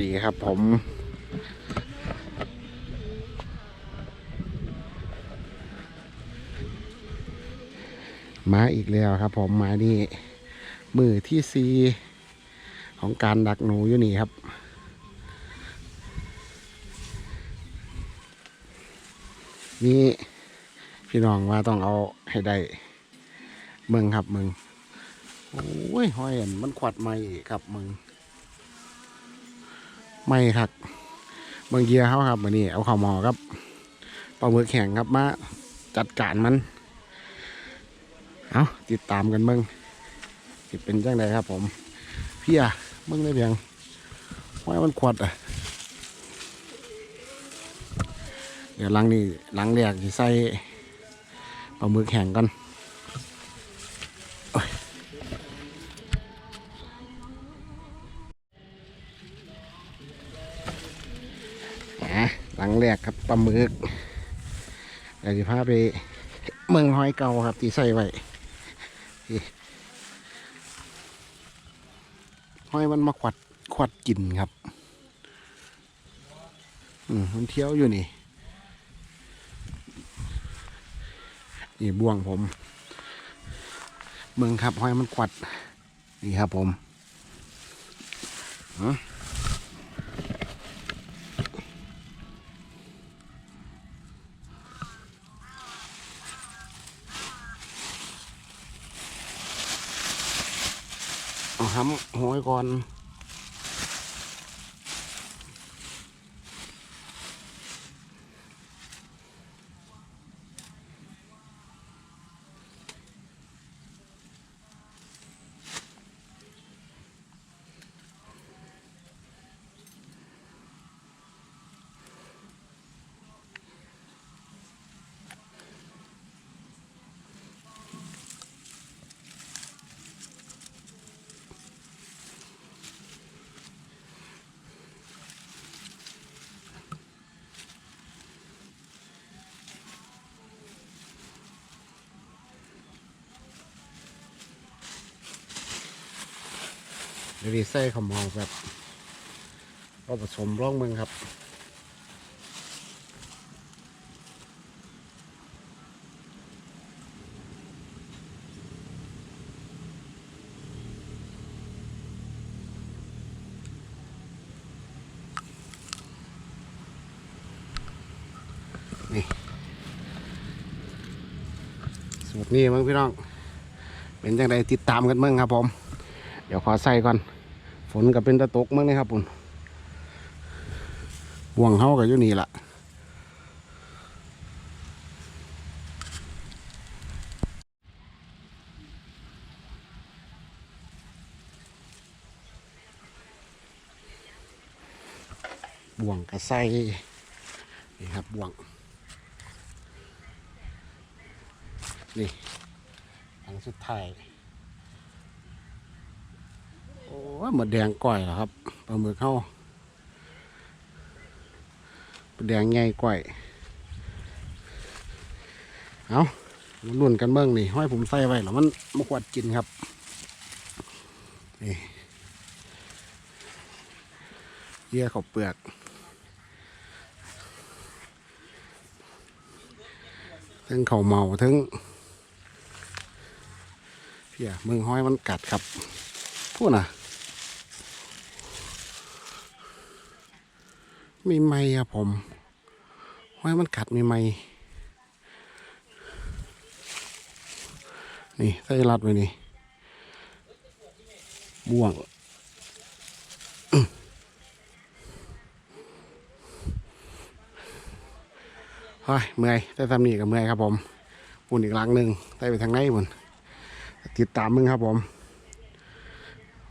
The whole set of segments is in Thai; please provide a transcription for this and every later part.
ดีครับผม มาอีกแล้วครับผมมานี่มือที่ซีของการดักหนูอยู่นี่ครับ นี่พี่น้องว่าต้องเอาให้ได้เมืองครับเมืองโอ้ยห้อยอันมันขวัดไม่ครับเมือง ไม่ครับเมืองเกียร์เขาครับวันนี้เอาข่าวหมอครับปลาหมึกแข็งครับมาจัดการมัน เอาติดตามกันเมืองสิเป็นจังไดครับ ผมพี่อะเมืองได้เพียงห้อยมันขวดอะเดี๋ยวลังนี่ลังแรกจะใส่ปลาหมึกแข็งกัน ลาหมึกเดี๋ยวจะพาไปเมืองหอยเก่าครับที่ใส่ไว้หอยมันมาขวัดขวัดกินครับ อืมมันเที่ยวอยู่นี่ นี่บ่วงผม เมืองครับหอยมันกวัด นี่ครับผมฮะเอา ทำหัวไว้ก่อน เดี๋ยวใส่ขาวเมองแบบเอาผสมร่องมืองครับนี่สูตรนี้มั้งพี่น้อง เป็นจังไดติดตามกันมั้งครับผม เดี๋ยวขอใส่ก่อน ฝนก็เป็นตะตกมั้งนะครับผมบ่วงเฮากับอยู่นี่ละบ่วงก็ใส่นี่ครับบ่วง นี่อันสุดท้าย โอ้ย หมดแดงก่อยเหรอครับปลาหมึกเข้าแดงใหญ่ก่อย เอามาลุ่นกันเบิ้งนี่ห้อยผมใส่ไว้แล้วมันมาขวดกินครับ นี่เยื่อขอบเปลือก ทั้งเขาเมาทั้งเพียมึงห้อยมันกัดครับพูดนะ มีไม้อะผมห้อยมันกัดมีไม้นี่ใส่รัดไว้นี่บ่วงเฮ้ยเมื่อยแต่ทำนี่กับเมื่อยครับผมปุ่นอีกลังหนึ่งได้ไปทางไหนบุญติดตามมึงครับผม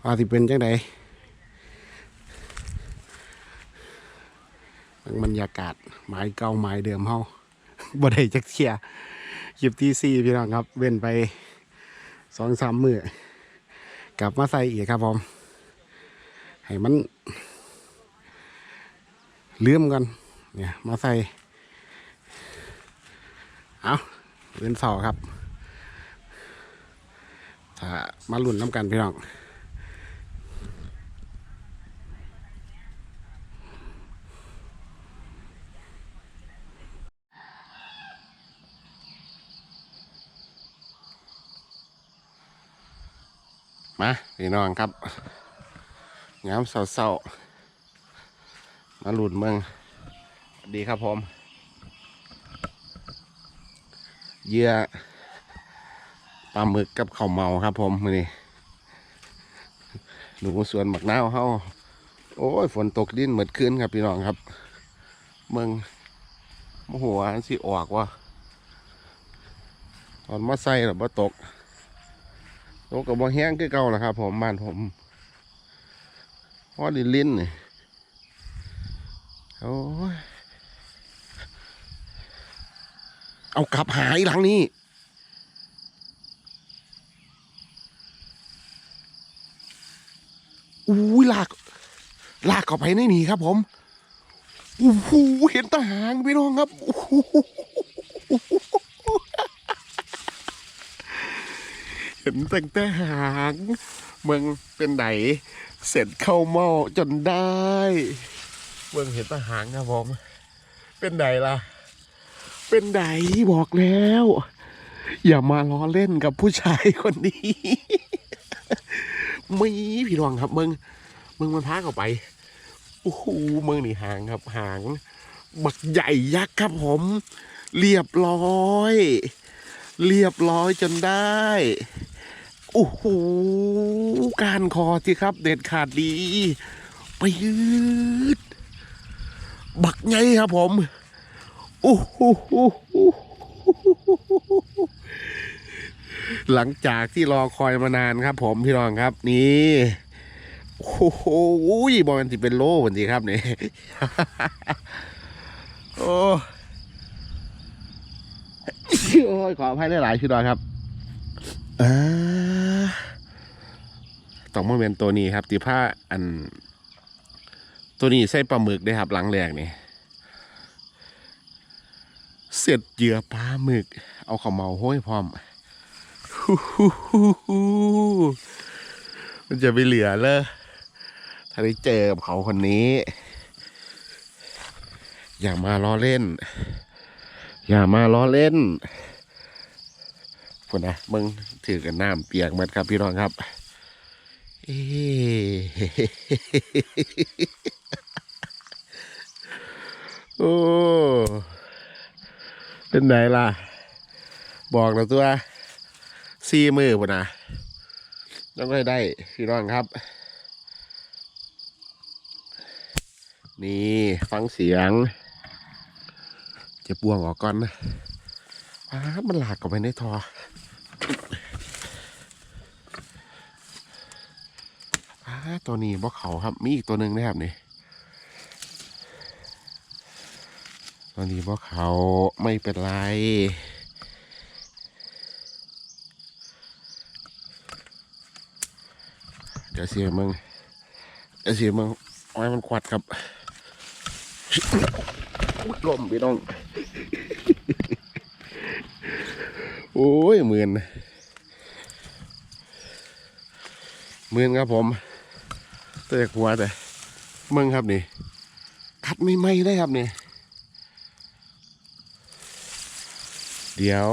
ว่าสิเป็นจังไดบรร ยากาศไม้เก่าไม้เดิมเฮาบ่ได้จักเทียคลิปที่สี่พี่น้องครับ เว้นไปสองสามมือกลับมาใส่อีกครับผมให้มันเลื่อมกันเนี่ยมาใส่เอาเว้นเสาครับถ้ามาลุ่นน้ำกันพี่น้อง มาพี่น้องครับงามเศร้าๆมาหลุดเมืองดีครับผมเยื่อปลาหมึกกับข้าวเมาครับผมมือนี้หนูสวนหมักนาวเฮาโอ้ยฝนตกดินเหมือนคืนครับพี่น้องครับ เมืองโมโหอันสิออกว่าตอนมาใส่หรือว่าตก ตกกับบ่แห้งคือเก่าแหละครับ ผมบ้านผมพอดินลิ้นนี่โอ้ยเอากลับหายหลังนี้อุ้ยลาก ลากเข้าไปในนี่ครับ ผมโอ้เห็นตาหางพี่น้องครับโอ้โห เห็นตั้งแต่หางเมืองเป็นไหนเสร็จเข้าหม้อจนได้เมืองเห็นตาหางครับผมเป็นไหนล่ะ เป็นไหนบอกแล้ว อย่ามาล้อเล่นกับผู้ชายคนนี้มีพี่น้องครับมึงมึงมันพาเข้าไปโอ้โหมึงนี่หางครับหาง บักใหญ่ยักษ์ครับผม เรียบร้อย เรียบร้อยจนได้ โอ้โหการคอสิครับ เด็ดขาดดีไปยืดบักไงครับผมโอ้โหหลังจากที่รอคอยมานานครับ ผมพี่รองครับนี่โอ้โหบอลที่เป็นโล่วันทีครับเนี่โอ้โอ้ยขออภัยหลายๆพี่รองครับ ต้องมาเป็นตัวนี้ครับตีผ้าอัน ตัวนี้ใส่ปลาหมึกได้ครับ หลังแรกนี่เสร็จเหยื่อปลาหมึก เอาข้าเมาห้อยพร้อมมันจะไปเหลือเลยถ้าได้เจอกับเขาคนนี้ อย่ามาล้อเล่น อย่ามาล้อเล่น พุ่นนะมึงถือกันน้ำเปียกหมัดครับพี่น้องครับเอโอ้เป็นไหนล่ะ บอกเราตัวซีมือพุ่นนะต้องได้ได้พี่น้องครับ นี่ฟังเสียง จะบวงออกก่อนนะอ้ามันหลากออกไปในทออ้า ตัวนี้บ่เขาครับ มีอีกตัวหนึ่งนะครับนี่ตัวนี้บ่เขาไม่เป็นไรเดี๋ยวเสียมึงเดี๋ยวเสียมึงเอาให้มันควัดครับลมพี่น้อง โอ้ยเหมื่นห มื่นครับผมตัวจากหัวแต่มึงครับนี่คัดไม่ไหมได้ครับนี่เดี๋ยว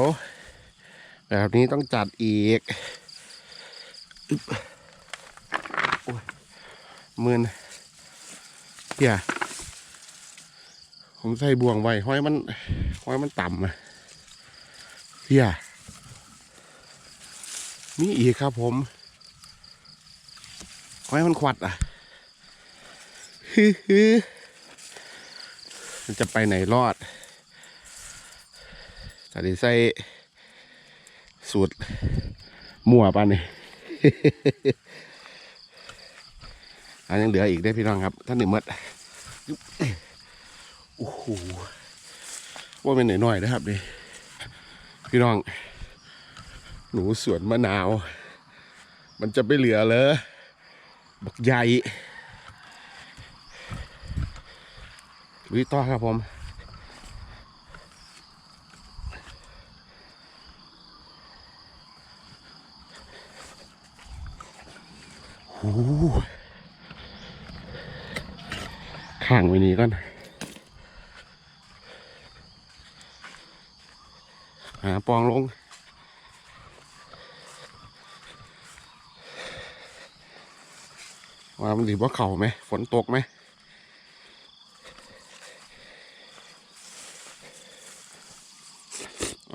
แบบนี้ต้องจัดอีกอมื่นเดี๋ยวผมใส่บ่วงไว้ห้อยมันห้อยมันต่ำอะเดี๋ยมีอีกครับผม ขอให้มันขวัดอะฮึฮมันจะไปไหนรอดจะได้ใส่สูตรมั่วป่ะนี่อันยังเหลืออีกได้พี่น้องครับ ท่านหนึ่งมัดโอ้โหว่าเป็นหน่อยๆนะครับนี่พี่น้อง หนูสวนมะนาว มันจะไปเหลือเลย บักใหญ่วิต่อครับผมโอ้โหข้างไว้นี้ก่อนหาปองลง มันดีว่าเข่าไหมฝนตกไหม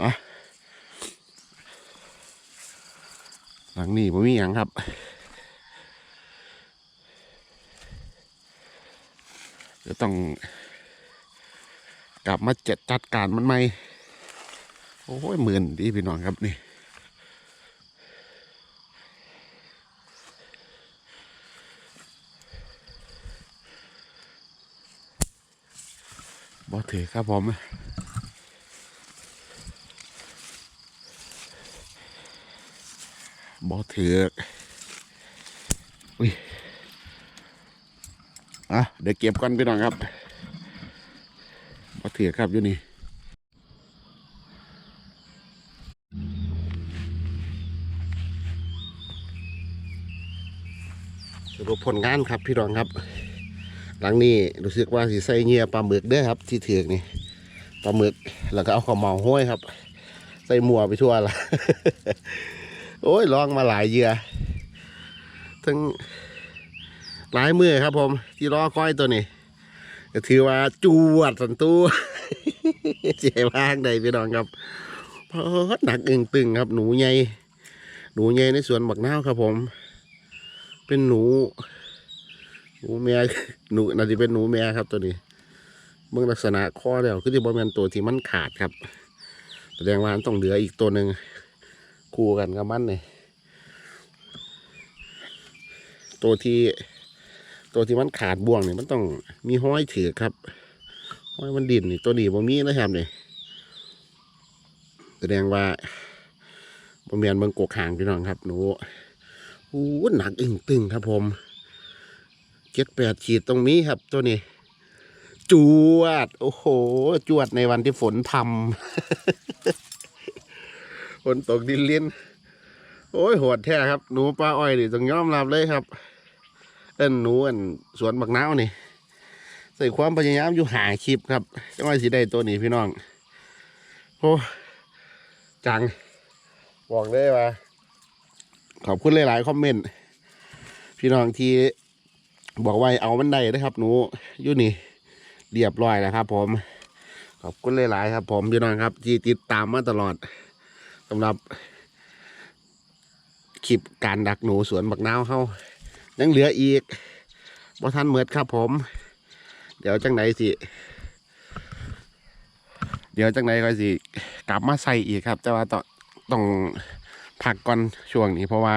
อะหลังนี้ผมมีอย่างครับ เดี๋ยวต้อง กลับมาจัดจัดการมันไหมโอ้ยหมื่นดีพี่น้องครับนี่ บอถือครับผม บอถืออุ้ยอะเดี๋ยวเก็บก่อนพี่น้องครับบอถือครับอยู่นี่สรุปผลงานครับพี่น้องครับ หลังนี้รู้สึกว่าสิใส่เงียปลาหมึกเด้อครับ ที่ถือนี่ปลาหมึกแล้วก็เอาข้าวเหมาห้อยครับ ใส่หมัวไปทั่วละโอ้ยลองมาหลายเยื่อทั้งหลายมือครับ ผม ที่รอคอยตัวนี้ก็ถือว่าจวดสันตูเสียบ้างใดพี่น้องครับเพราะหนักอึงตึงครับ หนูใหญ่หนูใหญ่ในสวนบักนาวครับผม เป็นหนู หนูแม่หนูน่าจะเป็นหนูแม่ครับตัวนี้เบื้องลักษณะข้อแล้วคือที่บริเวณตัวที่มันขาดครับแสดงว่าต้องเหลืออีกตัวหนึ่งคู่กันกับมันเนี่ยตัวที่ตัวที่มันขาดบ่วงเนี่ยมันต้องมีห้อยถือครับห้อยมันดินนี่ตัวนี้บ่มีนะครับเนี่ยแสดงว่าบริเวณเมืองกกหางพี่น้องครับหนูอู้หนักอึ้งตึงครับผม เจ็ดแปดขีดตรงนี้ครับตัวนี้ จวด โอ้โห จวดในวันที่ฝนพรำฝนตกดินเลี้ยนโอ้ยโหดแท้ครับ หนูปลาอ้อยนี่ต้องยอมรับเลยครับ เอิ้นหนูอันสวนบักนาวนี่ ใส่ความพยายามอยู่หาคลิปครับจังว่าสิได้ตัวนี้พี่น้องโอ้จัง บอกเลยว่าขอบคุณหลาย ๆ คอมเมนต์พี่น้องที่ บอกไว่าเอามันได้นะครับหนูอยู่นี่เรียบร้อยแล้วครับ ผมขอบคุณหลายๆครับ ผมพี่น้องครับที่ติดตามมาตลอดสำหรับคลิปการดักหนูสวนบักนาวเขายังเหลืออีกบ่ทันเมิดครับ ผม เดี๋ยวจังไหนสิ เดี๋ยวจังไหนก็สิ กลับมาใส่อีกครับ แต่ว่าต้องต้องพักก่อนช่วงนี้เพราะว่า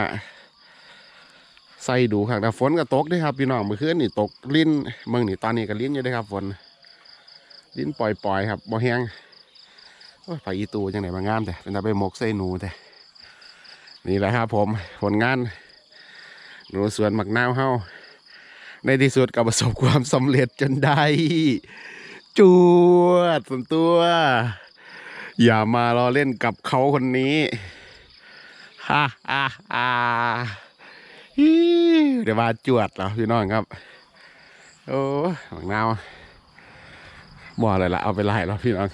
ใส่ดูครับแต่ฝนก็ตกด้วยครับพี่น้องเมื่อคืนนี่ตกลิ้นเมืองนี่ตอนนี้ก็ลิ้นอยู่ด้วยครับฝนลิ้นปล่อยๆครับบ่แห้งโอ้ยไปอีตูจังไหนมางามแต่เป็นตาไปหมกใส่หนูแต่นี่แหละครับผมผลงานหนูสวนหมักนาวเฮาในที่สุดก็ประสบความสำเร็จจนได้จวดส่วนตัว อย่ามารอเล่นกับเขาคนนี้ฮ่าฮ่าฮ่า ฮิวเดี๋ยวมาจวดเหรอพี่น้องครับ โอ้หวังนาวบ่อะไรละเอาไปไล่แล้วพี่น้อง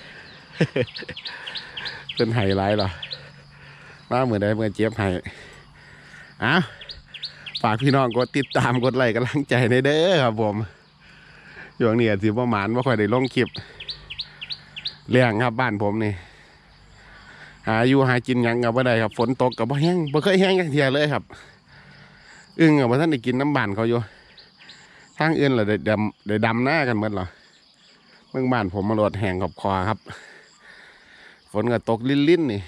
เป็นไฮไลท์เหรอมาเหมือนได้เมื่อเจี๊ยบไห้อะฝากพี่น้องกดติดตามกดไลค์กำลังใจในเด้อครับผมช่วงนี้ถือประมาณว่าค่อยได้ลงคลิปเลี้ยงครับบ้านผมนี่หาอยู่หากินหยังกับว่าได้ครับ ฝนตกกับบ่แห้งบ่เคยแห้งกันเทียเลยครับ อึ้งอะว่าท่านได้กินน้ำบานเขาอยู่ทางอื่นเหรอได้ดำได้ดำหน้ากันหมดเหรอเมืองบ้านผมมาโดดแห่งขอบคอครับ ฝนก็ตกลิ้นลิ้นๆนี่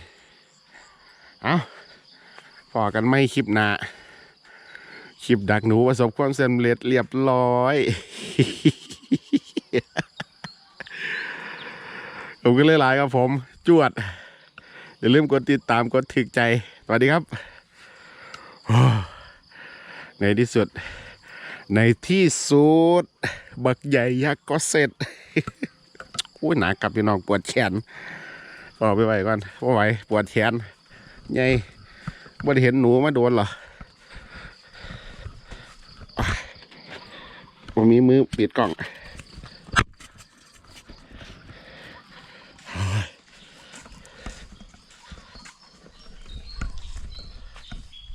เอาพอกันไม่คลิปหนาคลิปดักหนูประสบความสำเร็จเรียบร้อยผมก็เลยหลายครับผม จวด อย่าลืมกดติดตามกดถึกใจ สวัสดีครับ ในที่สุด ในที่สุด บักใหญ่ยักษ์ก็เสร็จอุ้ยหนากับพี่น้องปวดแขนพอไปไหวก่อนว่าไหวปวดแขนไงบ่ได้เห็นหนูมาโดนเหรอผมมีมือปิดกล่อง